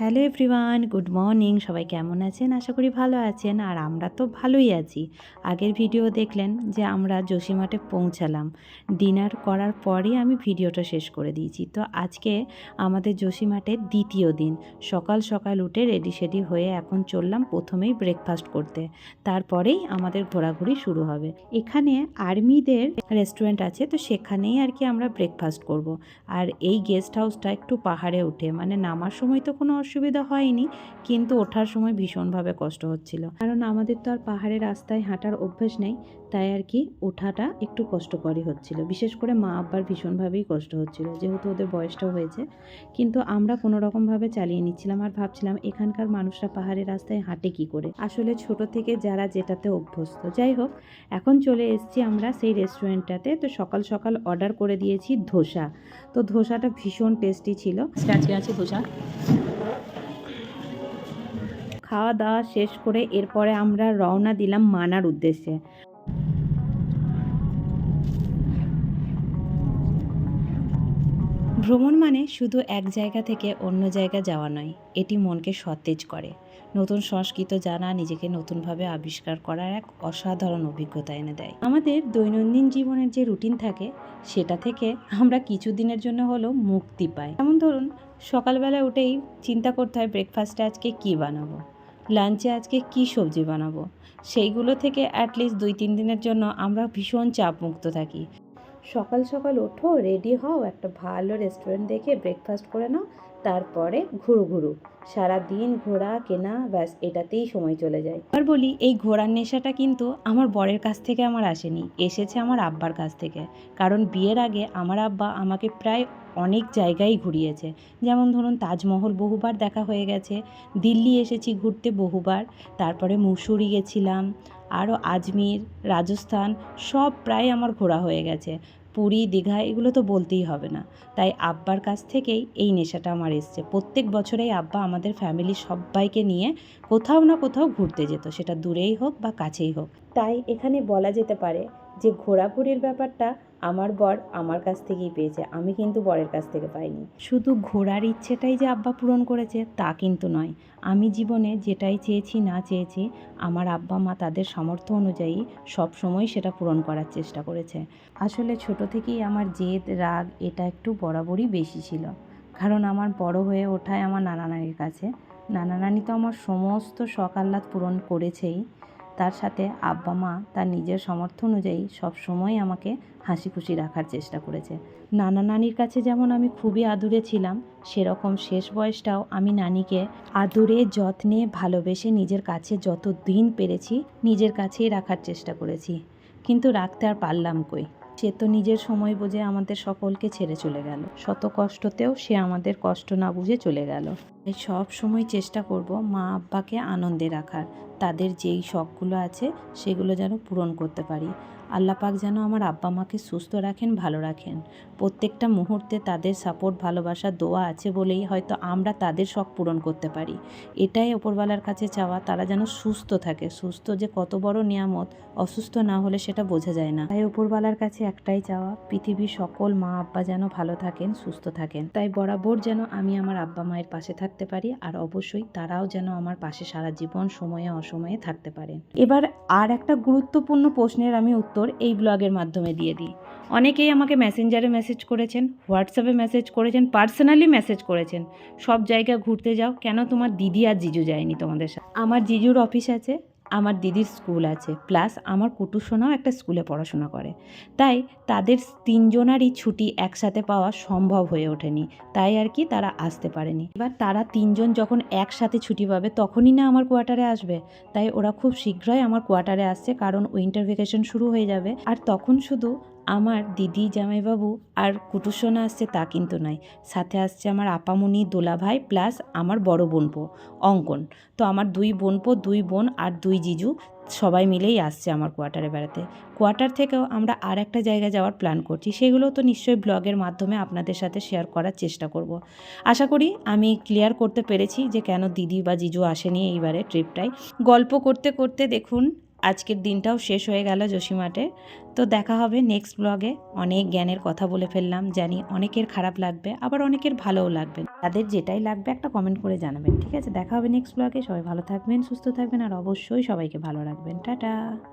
Hello everyone, good morning. সবাই কেমন আছেন? আশা করি ভালো আছেন। আর আমরা তো ভালোই আছি। আগের ভিডিও দেখলেন যে আমরা জসিমাঠে পৌঁছালাম। ডিনার করার পরেই আমি ভিডিওটা শেষ করে দিয়েছি। তো আজকে আমাদের জসিমাঠের দ্বিতীয় দিন। সকাল সকাল উঠে রেডি সেডি হয়ে এখন চললাম প্রথমেই ব্রেকফাস্ট করতে। তারপরেই আমাদের ঘোরাঘুরি শুরু হবে। এখানে আর্মিদের রেস্টুরেন্ট আছে, তো সেখানেই আর কি আমরা ব্রেকফাস্ট করব। আর এই গেস্ট হাউসটা একটু পাহাড়ে উঠে। মানে নামার সময় তো কোনো অসুবিধা হয়নি, কিন্তু ওঠার সময় ভীষণভাবে কষ্ট হচ্ছিল। কারণ আমাদের তো আর পাহাড়ের রাস্তায় হাঁটার অভ্যেস নেই, তাই আর কি ওঠাটা একটু কষ্টকরই হচ্ছিল। বিশেষ করে মা আব্বার ভীষণভাবেই কষ্ট হচ্ছিল, যেহেতু ওদের বয়সটাও হয়েছে। কিন্তু আমরা কোনো রকমভাবে চালিয়ে নিচ্ছিলাম আর ভাবছিলাম এখানকার মানুষরা পাহাড়ের রাস্তায় হাঁটে কি করে। আসলে ছোট থেকে যারা যেটাতে অভ্যস্ত। যাই হোক, এখন চলে এসেছি আমরা সেই রেস্টুরেন্টটাতে। তো সকাল সকাল অর্ডার করে দিয়েছি ধোসা। তো ধোসাটা ভীষণ টেস্টি ছিল। আজকে আছে ধোসা। খাওয়া দাওয়া শেষ করে এরপরে আমরা রওনা দিলাম মানার উদ্দেশ্যে। ভ্রমণ মানে শুধু এক জায়গা থেকে অন্য জায়গা যাওয়া নয়, এটি মনকে সতেজ করে। নতুন সংস্কৃত জানা নিজেকে নতুনভাবে আবিষ্কার করার এক অসাধারণ অভিজ্ঞতা এনে দেয়। আমাদের দৈনন্দিন জীবনের যে রুটিন থাকে, সেটা থেকে আমরা কিছু দিনের জন্য হলেও মুক্তি পাই। যেমন ধরুন সকালবেলা উঠেই চিন্তা করতে হয়, ব্রেকফাস্টে আজকে কী বানাবো? লাঞ্চে আজকে কি সবজি বানাবো? সেইগুলো থেকে অ্যাটলিস্ট দুই তিন দিনের জন্য আমরা ভীষণ চাপ মুক্ত থাকি। সকাল সকাল ওঠো রেডি হও, একটা ভালো রেস্টুরেন্ট দেখে ব্রেকফাস্ট করে নাও তারপরে ঘুরু ঘুরু। সারা দিন ঘোরা, কেনা, ব্যাস, এটাতেই সময় চলে যায়। আর বলি, এই ঘোরার নেশাটা কিন্তু আমার বরের কাছ থেকে আমার আসেনি, এসেছে আমার আব্বার কাছ থেকে। কারণ বিয়ের আগে আমার আব্বা আমাকে প্রায় অনেক জায়গায় ঘুরিয়েছে। যেমন ধরুন, তাজমহল বহুবার দেখা হয়ে গেছে, দিল্লি এসেছি ঘুরতে বহুবার, তারপরে মুসুরি গেছিলাম আরও আজমির, রাজস্থান সব প্রায় আমার ঘোরা হয়ে গেছে। পুরী, দীঘা এগুলো তো বলতেই হবে না। তাই আব্বার কাছ থেকেই এই নেশাটা আমার এসছে। প্রত্যেক বছরেই আব্বা আমাদের ফ্যামিলি সবাইকে নিয়ে কোথাও না কোথাও ঘুরতে যেত। সেটা দূরেই হোক বা কাছেই হোক। তাই এখানে বলা যেতে পারে যে ঘোরাঘুরির ব্যাপারটা আমার বর আমার কাছ থেকেই পেয়েছে, আমি কিন্তু বরের কাছ থেকে পাইনি। শুধু ঘোরার ইচ্ছেটাই যে আব্বা পূরণ করেছে, তা কিন্তু নয়। আমি জীবনে যেটাই চেয়েছি, না চেয়েছি, আমার আব্বা মা তাদের সামর্থ্য অনুযায়ী সব সময় সেটা পূরণ করার চেষ্টা করেছে। আসলে ছোট থেকেই আমার জেদ, রাগ, এটা একটু বরাবরই বেশি ছিল। কারণ আমার বড় হয়ে ওঠায় আমার নানা নানির কাছে। নানা নানি তো আমার সমস্ত শখ আহ্লাদ পূরণ করেছেই। তার সাথে আব্বা মা তার নিজের সামর্থ্য অনুযায়ী সবসময় আমাকে হাসি খুশি রাখার চেষ্টা করেছে। নানা নানির কাছে যেমন আমি খুবই আদুরে ছিলাম, সেরকম শেষ বয়সটাও আমি নানিকে আদুরে, যত্নে ভালোবেসে নিজের কাছে যত দিন পেরেছি নিজের কাছেই রাখার চেষ্টা করেছি। কিন্তু রাখতে আর পারলাম কই? সে তো নিজের সময় বুঝে আমাদের সকলকে ছেড়ে চলে গেল। শত কষ্টতেও সে আমাদের কষ্ট না বুঝে চলে গেল। সব সময় চেষ্টা করব মা আব্বাকে আনন্দে রাখার। তাদের যেই শখগুলো আছে সেগুলো যেন পূরণ করতে পারি। আল্লাহ পাক যেন আমার আব্বা মাকে সুস্থ রাখেন, ভালো রাখেন। প্রত্যেকটা মুহূর্তে তাদের সাপোর্ট ভালোবাসা, দোয়া আছে বলেই হয়তো আমরা তাদের শখ পূরণ করতে পারি। এটাই ওপরওয়ালার কাছে চাওয়া, তারা যেন সুস্থ থাকে। সুস্থ যে কত বড় নিয়ামত, অসুস্থ না হলে সেটা বোঝা যায় না। তাই ওপরওয়ালার কাছে একটাই চাওয়া, পৃথিবীর সকল মা আব্বা যেন ভালো থাকেন, সুস্থ থাকেন। তাই বরাবর যেন আমি আমার আব্বা মায়ের পাশে থাকতে পারি, আর অবশ্যই তারাও যেন আমার পাশে সারা জীবন সময়ে অসময়ে থাকতে পারেন এবার আর একটা গুরুত্বপূর্ণ প্রশ্নের আমি উত্তর এই ব্লগের মাধ্যমে দিয়ে দিই। অনেকেই আমাকে মেসেঞ্জারে মেসেজ করেছেন, হোয়াটসঅ্যাপে মেসেজ করেছেন, পার্সোনালি মেসেজ করেছেন, সব জায়গা ঘুরতে যাও, কেন তোমার দিদি আর জিজু যায়নি তোমাদের সাথে আমার জিজুর অফিস আছে আমার দিদির স্কুল আছে। প্লাস আমার কুটুসোনাও একটা স্কুলে পড়াশোনা করে। তাই তাদের তিনজনারই ছুটি একসাথে পাওয়া সম্ভব হয়ে ওঠেনি। তাই আর কি তারা আসতে পারেনি। এবার তারা তিনজন যখন একসাথে ছুটি পাবে, তখনই না আমার কোয়ার্টারে আসবে। তাই ওরা খুব শীঘ্রই আমার কোয়ার্টারে আসছে, কারণ উইন্টার ভেকেশন শুরু হয়ে যাবে। আর তখন শুধু আমার দিদি, জামাইবাবু আর কুটুসোনা আসছে তা কিন্তু নয়। সাথে আসছে আমার আপামনি, দোলাভাই প্লাস আমার বড় বোনপো, অঙ্কন। তো আমার দুই বোনপো, দুই বোন আর দুই জিজু সবাই মিলেই আসছে আমার কোয়ার্টারে বেড়াতে। কোয়ার্টার থেকেও আমরা আর একটা জায়গায় যাওয়ার প্ল্যান করছি। সেগুলো তো নিশ্চয়ই ব্লগের মাধ্যমে আপনাদের সাথে শেয়ার করার চেষ্টা করব। আশা করি আমি ক্লিয়ার করতে পেরেছি যে কেন দিদি বা জিজু আসেনি এইবারে ট্রিপটায়। গল্প করতে করতে দেখুন আজকের দিনটাও শেষ হয়ে গেল জসিমাটে। তো দেখা হবে নেক্সট ব্লগে অনেক জ্ঞানের কথা বলে ফেললাম, জানি অনেকের খারাপ লাগবে, আবার অনেকের ভালোও লাগবে। তাদের যেটাই লাগবে একটা কমেন্ট করে জানাবেন, ঠিক আছে? দেখা হবে নেক্সট ব্লগে সবাই ভালো থাকবেন, সুস্থ থাকবেন, আর অবশ্যই সবাইকে ভালো রাখবেন। টাটা!